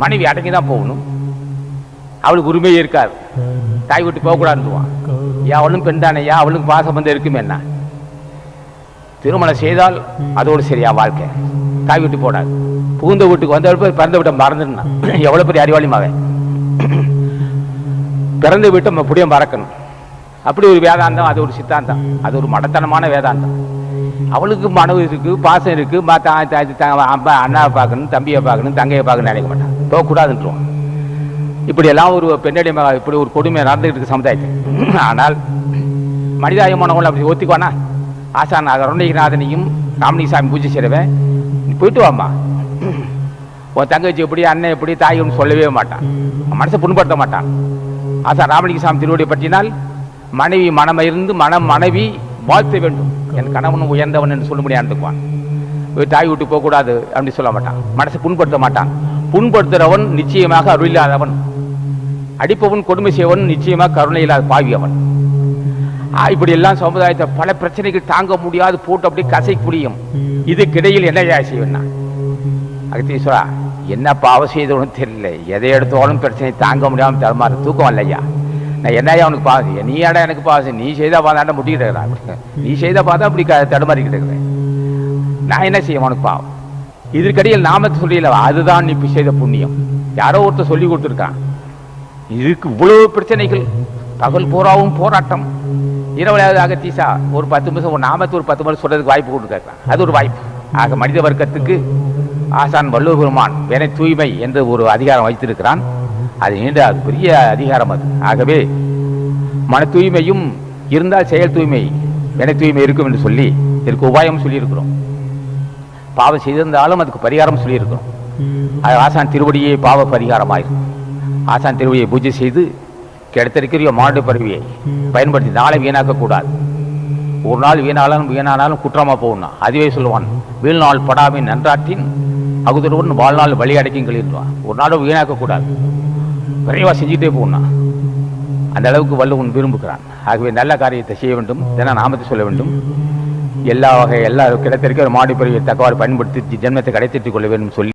மனைவி அடங்கி தான் போகணும். அவளுக்கு உரிமையே இருக்காது. தாய் விட்டு போகக்கூடாதுவான் ஏன் அவளும் பெண் தானேயா அவளுக்கு பாசம் வந்து இருக்குமே என்ன? திருமணம் செய்தால் அதோடு சரியா வாழ்க்கை. தாய் விட்டு போடாது. புகுந்த வீட்டுக்கு வந்த போய் பிறந்த வீட்டை மறந்துடணும். எவ்வளோ பெரிய அறிவாளிமாவே பிறந்த வீட்டை நம்ம அப்படியே மறக்கணும். அப்படி ஒரு வேதாந்தம் அது ஒரு சித்தாந்தம். அது ஒரு மடத்தனமான வேதாந்தம். அவளுக்கு மனவு இருக்கு பாசம் இருக்கு. மா- அம்மா அண்ணாவை பார்க்கணும் தம்பியை பார்க்கணும் தங்கையை பார்க்கணும்னு நினைக்க மாட்டான் போகக்கூடாதுன்றோம் இப்படி எல்லாம் ஒரு பெண்ணடி இப்படி ஒரு கொடுமை நடந்துகிட்டு இருக்கு சமுதாயத்தில். ஆனால் மனிதாயமானவங்களை அப்படி ஒத்திக்குவானா? ஆசான் அருணகிரிநாதனையும் ராமலிங்கசாமி பூஜை செய்கிறவன் போயிட்டு வாம்மா. உன் தங்கச்சி எப்படி அண்ணன் எப்படி தாய்னு சொல்லவே மாட்டான். மனசை புண்படுத்த மாட்டான். ஆசான் ராமலிங்கசாமி திருவடி பற்றினால் மனைவி மனமிருந்து மனம் மனைவி வாழ்த்த வேண்டும். என் கணவன் உயர்ந்தவன் என்று சொல்லும்படி நடந்துக்குவான் தாய் விட்டு போகக்கூடாது அப்படின்னு சொல்ல மாட்டான். மனசை புண்படுத்த மாட்டான். புண்படுத்துகிறவன் நிச்சயமாக அருள் இல்லாதவன் அடிப்பவன் கொடுமை செய்வன் நிச்சயமாக கருணை இல்லாத பாவி அவன் இப்படி எல்லாம் சமுதாயத்தை பல பிரச்சனைகள் தாங்க முடியாது போட்டு அப்படியே கசைக்க முடியும் இதுக்கிடையில் என்ன செய்வேன்னா? அகத்தீஸ்வரா என்ன பாவம் செய்தவனும் தெரியல. எதை எடுத்தாலும் பிரச்சனை தாங்க முடியாமல் தரமாறு தூக்கம் இல்லையா? நான் என்னையா அவனுக்கு பாசு நீ ஏடா எனக்கு பாசு நீ செய்தா பாதாண்ட முட்டிக்கிட்டு இருக்கிறான் நீ செய்த பார்த்தா அப்படி க- தடுமாறிக்கிட்டு இருக்கிறேன். நான் என்ன செய்ய உனக்கு பாவம்? இதற்கடியில் நாம சொல்லல அதுதான் நீ செய்த புண்ணியம். யாரோ ஒருத்தர் சொல்லி கொடுத்துருக்கான். இதுக்கு இவ்வளவு பிரச்சனைகள். பகல் பூராவும் போராட்டம். இரவலாவது அகத்தீசா ஒரு பத்து நிமிஷம் ஒரு நாமத்து ஒரு பத்து நிமிஷம் சொல்றதுக்கு வாய்ப்பு கொடுத்துருக்கான் அது ஒரு வாய்ப்பு. ஆக மனித வர்க்கத்துக்கு ஆசான் வள்ளுவர் பெருமான் வேலை தூய்மை என்று ஒரு அதிகாரம் வைத்திருக்கிறான். அது நீண்ட அது பெரிய அதிகாரம் அது. ஆகவே மன தூய்மையும் இருந்தால் செயல் தூய்மை என தூய்மை இருக்கும் என்று சொல்லி இதற்கு உபாயம் சொல்லியிருக்கிறோம். பாவம் செய்திருந்தாலும் அதுக்கு பரிகாரம் சொல்லியிருக்கிறோம். அது ஆசான் திருவடியே பாவ பரிகாரமாயிருக்கும் ஆசான் திருவடியை பூஜை செய்து கிடைத்திருக்கிற மாண்டு பருவியை பயன்படுத்தி நாளை வீணாக்கக்கூடாது ஒரு நாள் வீணாலும் வீணானாலும் குற்றமா போகணும் அதுவே சொல்லுவான் வீழ்நாள் படாமை நன்றாற்றின் அகுதருவன் வாழ்நாள் வழி அடைக்குங்கள் ஒரு நாளும் வீணாக்கக்கூடாது விரைவாக செஞ்சுட்டே போகணும் அந்த அளவுக்கு வள்ளுவன் விரும்புகிறான். ஆகவே நல்ல காரியத்தை செய்ய வேண்டும் தின நாமத்தை சொல்ல வேண்டும். எல்லா வகை எல்லா கிடைத்திருக்கிற மாடி பருவியை தகவல் பயன்படுத்தி ஜென்மத்தை கடைத்திட்டுக் கொள்ள வேண்டும் சொல்லி